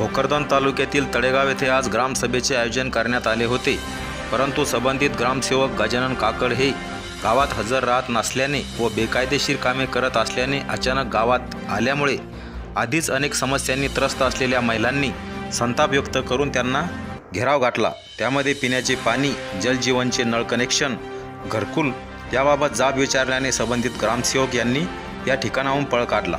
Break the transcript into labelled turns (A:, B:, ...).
A: भोकरदन तालुक्यातील तळेगाव येथे आज ग्रामसभेचे आयोजन करण्यात आले होते. परंतु संबंधित ग्रामसेवक गजानन काकड हे गावात हजर राहत नसल्याने व बेकायदेशीर कामे करत असल्याने अचानक गावात आल्यामुळे आधीच अनेक समस्यांनी त्रस्त असलेल्या महिलांनी संताप व्यक्त करून त्यांना घेराव गाठला त्यामध्ये पिण्याचे पाणी जलजीवनचे नळ कनेक्शन घरकुल याबाबत जाब विचारल्याने संबंधित ग्रामसेवक यांनी या ठिकाणाहून पळ काढला.